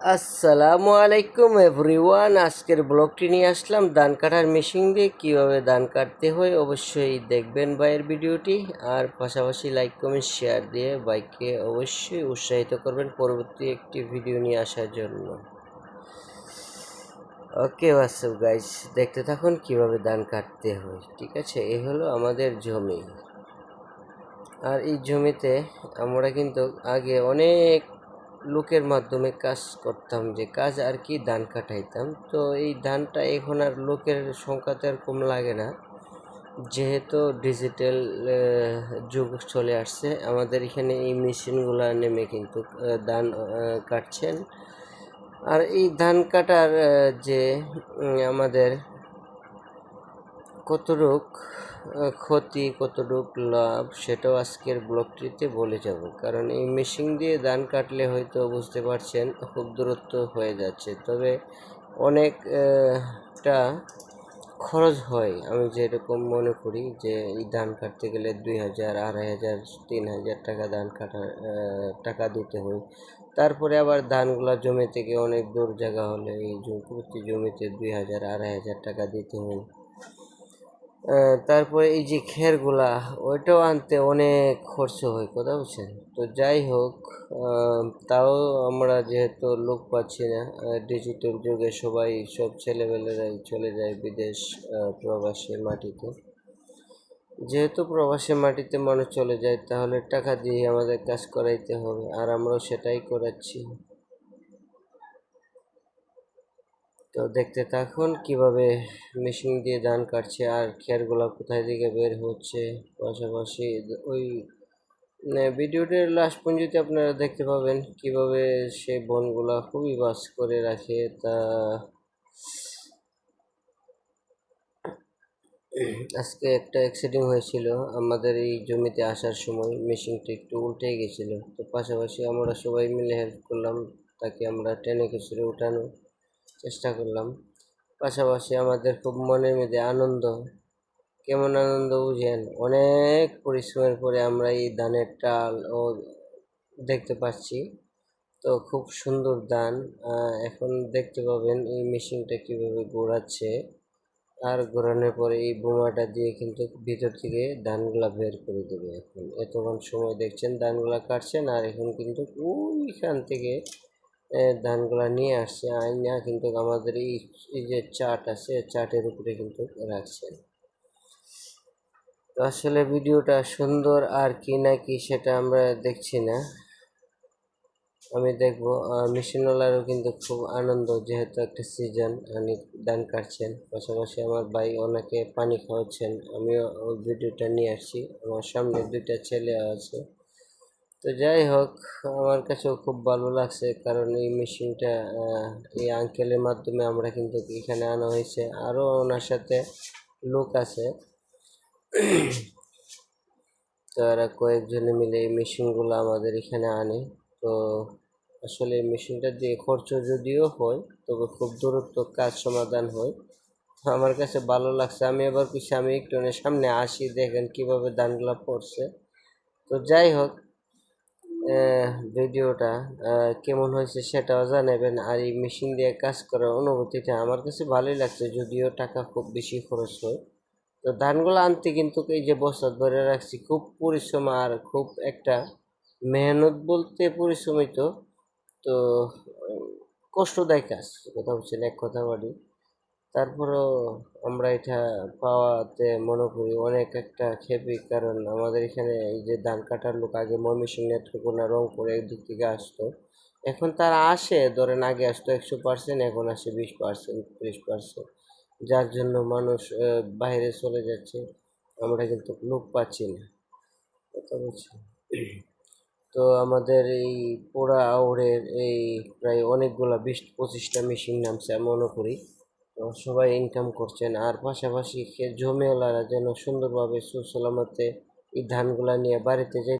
আসসালামু আলাইকুম এভরিওয়ান। আজকের ব্লগটি নিয়ে আসলাম ধান কাটার মেশিন দিয়ে কীভাবে ধান কাটতে হয়। অবশ্যই দেখবেন ভাইয়ের ভিডিওটি। আর পাশাপাশি লাইক, কমেন্ট, শেয়ার দিয়ে বাইককে অবশ্যই উৎসাহিত করবেন পরবর্তী একটি ভিডিও নিয়ে আসার জন্য। ওকে, হোয়াটসঅ্যাপ গাইস, দেখতে থাকুন কীভাবে ধান কাটতে হয়। ঠিক আছে এই হলো আমাদের জমি। আর এই জমিতে আমরা কিন্তু আগে অনেক লোকের মাধ্যমে কাজ করতাম যে কাজ আর কি ধান কাটাইতাম। তো এই ধানটা এখন আর লোকের সংখ্যাতে আর কম লাগে না। যেহেতু ডিজিটাল যুগ চলে আসছে আমাদের এখানে এই মেশিনগুলো নেমে কিন্তু ধান কাটছেন। আর এই ধান কাটার যে আমাদের কতটুক আহ, ক্ষতি কতটুক লাভ, সেটাও আজকের ব্লগটিতে বলে যাব। কারণ এই মেশিন দিয়ে ধান কাটলে হয়তো বুঝতে পারছেন খুব দূরত্ব হয়ে যাচ্ছে। তবে অনেকটা খরচ হয়, আমি যেরকম মনে করি যে এই ধান কাটতে গেলে দুই হাজার, আড়াই হাজার, তিন হাজার টাকা ধান কাটা টাকা দিতে হয়। তারপরে আবার ধানগুলা জমি থেকে অনেক দূর জায়গা হলে এই প্রতি জমিতে দুই হাজার, আড়াই হাজার টাকা দিতে হয়। তারপরে এই যে খেরগুলা, ওইটাও আনতে অনেক খরচ হয়, কথা বলছেন তো যাই হোক তাও আমরা যেহেতু লোক পাচ্ছি না ডিজিটাল যুগে সবাই সব ছেলেবেলেরাই চলে যায় বিদেশ প্রবাসী মাটিতে। যেহেতু প্রবাসী মাটিতে মানুষ চলে যায়, তাহলে টাকা দিয়ে আমাদের কাজ করাইতে হবে, আর আমরাও সেটাই করাচ্ছি। তো দেখতে থাকুন কীভাবে মেশিন দিয়ে ধান কাটছে আর খেরগুলো কোথায় থেকে বের হচ্ছে পাশাপাশি ওই মানে ভিডিওটির লাস্ট পর্যন্ত আপনারা দেখতে পাবেন কীভাবে সে বনগুলা খুবই বাস করে রাখে তা। আজকে একটা অ্যাক্সিডেন্ট হয়েছিল আমাদের এই জমিতে আসার সময় মেশিনটা একটু উল্টে গেছিল। তো পাশাপাশি আমরা সবাই মিলে হেল্প করলাম, তাকে আমরা টেনে কিছুরে উঠানোর চেষ্টা করলাম। পাশাপাশি আমাদের খুব মনের মধ্যে আনন্দ। কেমন আনন্দ বুঝেন? অনেক পরিশ্রমের পরে আমরা এই ধানের টাল ও দেখতে পাচ্ছি। তো খুব সুন্দর আহ, এখন দেখতে পাবেন এই মেশিনটা কীভাবে ঘোরাচ্ছে আর ঘোরানোর পরে এই বোমাটা দিয়ে কিন্তু ভিতর থেকে ধানগুলা বের করে দেবে এখন। এতক্ষণ সময় দেখছেন ধানগুলা কাটছেন আর এখন কিন্তু ওইখান থেকে ধানগুলা নিয়ে আসছে, আইনা কিন্তু আমাদের এই যে চাট আছে, চাটের উপরে কিন্তু রাখছেন আসলে ভিডিওটা সুন্দর আর কি না কি সেটা আমরা দেখছি না। আমি দেখব মিশনওয়ালারও কিন্তু খুব আনন্দ, যেহেতু একটা সিজন উনি ধান কাটছেন। পাশাপাশি আমার ভাই ওনাকে পানি খাওয়াচ্ছেন, আমিও ওই ভিডিওটা নিয়ে আসছি। আমার সামনে দুইটা ছেলে আছে। তো যাই হোক আমার কাছেও খুব ভালো লাগছে কারণ এই মেশিনটা এই আঙ্কেলের মাধ্যমে আমরা কিন্তু এখানে আনা হয়েছে। আরও ওনার সাথে লোক আছে। তো এরা কয়েকজনে মিলে এই মেশিনগুলো আমাদের এখানে আনে। তো আসলে এই মেশিনটা দিয়ে খরচ যদিও হয়, তবে খুব দূরত্ব কাজ সমাধান হয়। তো আমার কাছে ভালো লাগছে। আমি এবার কিছু আমি একটু সামনে আসি, দেখেন কীভাবে ধানগুলো পড়ছে। তো যাই হোক ভিডিওটা কেমন হয়েছে সেটাও জানাবেন। আর এই মেশিন দিয়ে কাজ করার অনুভূতিটা আমার কাছে ভালোই লাগছে, যদিও টাকা খুব বেশি খরচ হয়। তো ধানগুলো আনতে কিন্তু এই যে বস্তা ধরে রাখছি, খুব পরিশ্রম আর খুব একটা মেহনত বলতে পরিশ্রমিত তো। কষ্টদায়ক কাজ, কথা বলছেন, এক কথা বাড়ি তারপরেও আমরা এটা পাওয়াতে মনে করি অনেক একটা খেপি কারণ আমাদের এখানে এই যে ধান কাটার লোক আগে ময়মনসিংহ নেত্রকোনা রংপুর দিক থেকে আসতো। এখন তারা আসে, ধরেন আগে আসতো একশো পার্সেন্ট এখন আসে বিশ পার্সেন্ট ত্রিশ পার্সেন্ট যার জন্য মানুষ বাইরে চলে যাচ্ছে। আমরা কিন্তু লোক পাচ্ছি না। কথা বলছি? তো আমাদের এই পোড়া আউড়ের এই প্রায় অনেকগুলা বিশ পঁচিশটা মেশিন নামছে, আমি মনে করি। সবাই ইনকাম করছেন। আর পাশাপাশি জমিওয়ালারা যেন সুন্দরভাবে সুসলামতে এই ধানগুলা নিয়ে বাড়িতে যাই